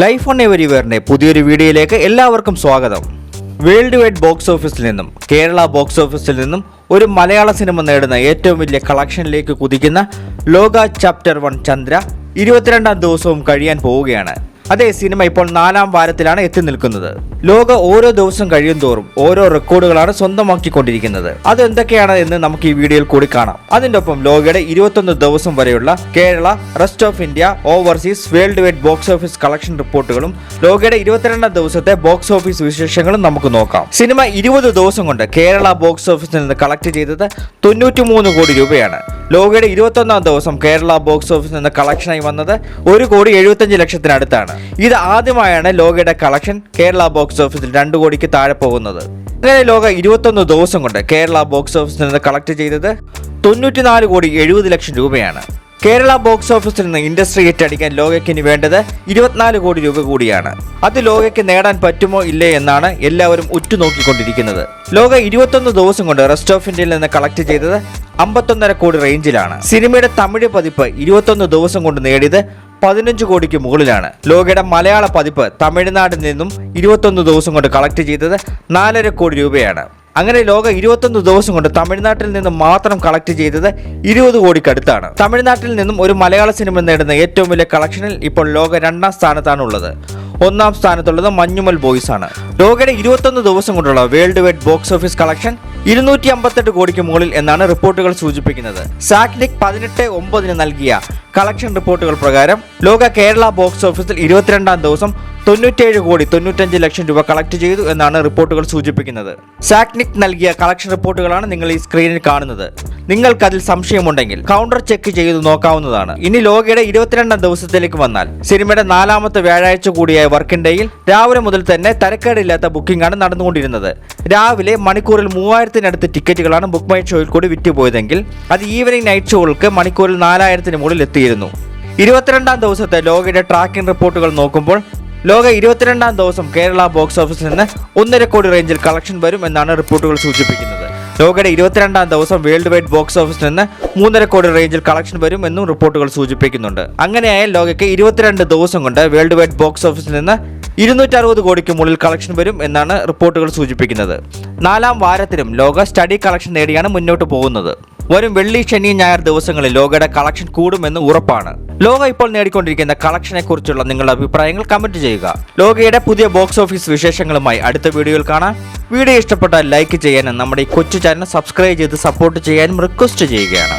Life on എവരിവെയറിന്റെ പുതിയൊരു വീഡിയോയിലേക്ക് എല്ലാവർക്കും സ്വാഗതം. വേൾഡ് വൈഡ് ബോക്സ് ഓഫീസിൽ നിന്നും കേരള ബോക്സ് ഓഫീസിൽ നിന്നും ഒരു മലയാള സിനിമ നേടുന്ന ഏറ്റവും വലിയ കളക്ഷനിലേക്ക് കുതിക്കുന്ന ലോക ചാപ്റ്റർ വൺ ചന്ദ്ര ഇരുപത്തിരണ്ടാം ദിവസവും കഴിയാൻ പോവുകയാണ്. അതേ സിനിമ ഇപ്പോൾ നാലാം വാരത്തിലാണ് എത്തി നിൽക്കുന്നത്. ലോക ഓരോ ദിവസം കഴിയും തോറും ഓരോ റെക്കോർഡുകളാണ് സ്വന്തമാക്കിക്കൊണ്ടിരിക്കുന്നത്. അത് എന്തൊക്കെയാണ് എന്ന് നമുക്ക് ഈ വീഡിയോയിൽ കൂടി കാണാം. അതിന്റെ ഒപ്പം ലോകയുടെ ഇരുപത്തൊന്ന് ദിവസം വരെയുള്ള Kerala rest of India overseas world wide box office collection റിപ്പോർട്ടുകളും ലോകയുടെ ഇരുപത്തിരണ്ടാം ദിവസത്തെ ബോക്സ് ഓഫീസ് വിശേഷങ്ങളും നമുക്ക് നോക്കാം. സിനിമ ഇരുപത് ദിവസം കൊണ്ട് കേരള ബോക്സ് ഓഫീസിൽ നിന്ന് കളക്ട് ചെയ്തത് തൊണ്ണൂറ്റിമൂന്ന് കോടി രൂപയാണ്. ലോകയുടെ ഇരുപത്തൊന്നാം ദിവസം കേരള ബോക്സ് ഓഫീസിൽ നിന്ന് കളക്ഷനായി വന്നത് ഒരു കോടി എഴുപത്തഞ്ച് ലക്ഷത്തിനടുത്താണ്. ഇത് ആദ്യമായാണ് ലോകയുടെ കളക്ഷൻ കേരള ബോക്സ് ഓഫീസിൽ രണ്ട് കോടിക്ക് താഴെ പോകുന്നത്. അങ്ങനെ ലോക ഇരുപത്തൊന്ന് ദിവസം കൊണ്ട് കേരള ബോക്സ് ഓഫീസിൽ നിന്ന് കളക്ട് ചെയ്തത് തൊണ്ണൂറ്റിനാല് കോടി എഴുപത് ലക്ഷം രൂപയാണ്. കേരള ബോക്സ് ഓഫീസിൽ നിന്ന് ഇൻഡസ്ട്രി ഹിറ്റ് അടിക്കാൻ ലോകയ്ക്കിന് വേണ്ടത് ഇരുപത്തിനാല് കോടി രൂപ കൂടിയാണ്. അത് ലോകയ്ക്ക് നേടാൻ പറ്റുമോ ഇല്ലേ എന്നാണ് എല്ലാവരും ഉറ്റുനോക്കിക്കൊണ്ടിരിക്കുന്നത്. ലോക ഇരുപത്തൊന്ന് ദിവസം കൊണ്ട് റെസ്റ്റ് ഓഫ് ഇന്ത്യയിൽ നിന്ന് കളക്ട് ചെയ്തത് അമ്പത്തൊന്നര കോടി റേഞ്ചിലാണ്. സിനിമയുടെ തമിഴ് പതിപ്പ് ഇരുപത്തൊന്ന് ദിവസം കൊണ്ട് നേടിയത് പതിനഞ്ച് കോടിക്ക് മുകളിലാണ്. ലോകയുടെ മലയാള പതിപ്പ് തമിഴ്നാട്ടിൽ നിന്നും ഇരുപത്തൊന്ന് ദിവസം കൊണ്ട് കളക്ട് ചെയ്തത് നാലര കോടി രൂപയാണ്. അങ്ങനെ ലോക ഇരുപത്തൊന്ന് ദിവസം കൊണ്ട് തമിഴ്നാട്ടിൽ നിന്നും മാത്രം കളക്ട് ചെയ്തത് ഇരുപത് കോടിക്കടുത്താണ്. തമിഴ്നാട്ടിൽ നിന്നും ഒരു മലയാള സിനിമ നേടുന്ന ഏറ്റവും വലിയ കളക്ഷനിൽ ഇപ്പോൾ ലോക രണ്ടാം സ്ഥാനത്താണ് ഉള്ളത് ഒന്നാം സ്ഥാനത്തുള്ളത് മഞ്ഞുമൽ ബോയ്സ് ആണ്. ലോകയുടെ ഇരുപത്തൊന്ന് ദിവസം കൊണ്ടുള്ള world wide box office collection ഇരുന്നൂറ്റി അമ്പത്തെട്ട് കോടിക്ക് മുകളിൽ എന്നാണ് റിപ്പോർട്ടുകൾ സൂചിപ്പിക്കുന്നത്. സാക്നിക് പതിനെട്ട് ഒമ്പതിന് നൽകിയ കളക്ഷൻ റിപ്പോർട്ടുകൾ പ്രകാരം ലോക കേരള ബോക്സ് ഓഫീസിൽ ഇരുപത്തിരണ്ടാം ദിവസം തൊണ്ണൂറ്റേഴ് കോടി തൊണ്ണൂറ്റഞ്ച് ലക്ഷം രൂപ കളക്ട് ചെയ്തു എന്നാണ് റിപ്പോർട്ടുകൾ സൂചിപ്പിക്കുന്നത്. സാക്നിക് നൽകിയ കളക്ഷൻ റിപ്പോർട്ടുകളാണ് നിങ്ങൾ ഈ സ്ക്രീനിൽ കാണുന്നത്. നിങ്ങൾക്ക് അതിൽ സംശയമുണ്ടെങ്കിൽ കൗണ്ടർ ചെക്ക് ചെയ്ത് നോക്കാവുന്നതാണ്. ഇനി ലോകയുടെ ഇരുപത്തിരണ്ടാം ദിവസത്തിലേക്ക് വന്നാൽ സിനിമയുടെ നാലാമത്തെ വ്യാഴാഴ്ച കൂടിയായ വർക്കിംഗ് ഡേയിൽ രാവിലെ മുതൽ തന്നെ തരക്കേടില്ലാത്ത ബുക്കിംഗ് ആണ് നടന്നുകൊണ്ടിരുന്നത്. രാവിലെ മണിക്കൂറിൽ മൂവായിരത്തിനടുത്ത് ടിക്കറ്റുകളാണ് ബുക്ക് മൈ ഷോയിൽ കൂടി വിറ്റുപോയതെങ്കിൽ അത് ഈവനിംഗ് നൈറ്റ് ഷോകൾക്ക് മണിക്കൂറിൽ നാലായിരത്തിന് മുകളിൽ എത്തിയിരുന്നു. ഇരുപത്തിരണ്ടാം ദിവസത്തെ ലോകയുടെ ട്രാക്കിംഗ് റിപ്പോർട്ടുകൾ നോക്കുമ്പോൾ ലോക ഇരുപത്തിരണ്ടാം ദിവസം കേരള ബോക്സ് ഓഫീസിൽ നിന്ന് ഒന്നര കോടി റേഞ്ചിൽ കളക്ഷൻ വരും എന്നാണ് റിപ്പോർട്ടുകൾ സൂചിപ്പിക്കുന്നത്. ലോകയുടെ ഇരുപത്തിരണ്ടാം ദിവസം വേൾഡ് വൈഡ് ബോക്സ് ഓഫീസിൽ നിന്ന് മൂന്നര കോടി റേഞ്ചിൽ കളക്ഷൻ വരും എന്നും റിപ്പോർട്ടുകൾ സൂചിപ്പിക്കുന്നുണ്ട്. അങ്ങനെയായാൽ ലോകയ്ക്ക് ഇരുപത്തിരണ്ട് ദിവസം കൊണ്ട് വേൾഡ് വൈഡ് ബോക്സ് ഓഫീസിൽ നിന്ന് ഇരുന്നൂറ്റി അറുപത് കോടിക്ക് മുകളിൽ കളക്ഷൻ വരും എന്നാണ് റിപ്പോർട്ടുകൾ സൂചിപ്പിക്കുന്നത്. നാലാം വാരത്തിലും ലോക സ്റ്റഡി കളക്ഷൻ നേടിയാണ് മുന്നോട്ട് പോകുന്നത്. വരും വെള്ളി ശനി ഞായർ ദിവസങ്ങളിൽ ലോകയുടെ കളക്ഷൻ കൂടുമെന്ന് ഉറപ്പാണ്. ലോക ഇപ്പോൾ നേടിക്കൊണ്ടിരിക്കുന്ന കളക്ഷനെ കുറിച്ചുള്ള നിങ്ങളുടെ അഭിപ്രായങ്ങൾ കമന്റ് ചെയ്യുക. ലോകയുടെ പുതിയ ബോക്സ് ഓഫീസ് വിശേഷങ്ങളുമായി അടുത്ത വീഡിയോയിൽ കാണാം. വീഡിയോ ഇഷ്ടപ്പെട്ടാൽ ലൈക്ക് ചെയ്യാനും നമ്മുടെ ഈ കൊച്ചു ചാനൽ സബ്സ്ക്രൈബ് ചെയ്ത് സപ്പോർട്ട് ചെയ്യാനും റിക്വസ്റ്റ് ചെയ്യുകയാണ്.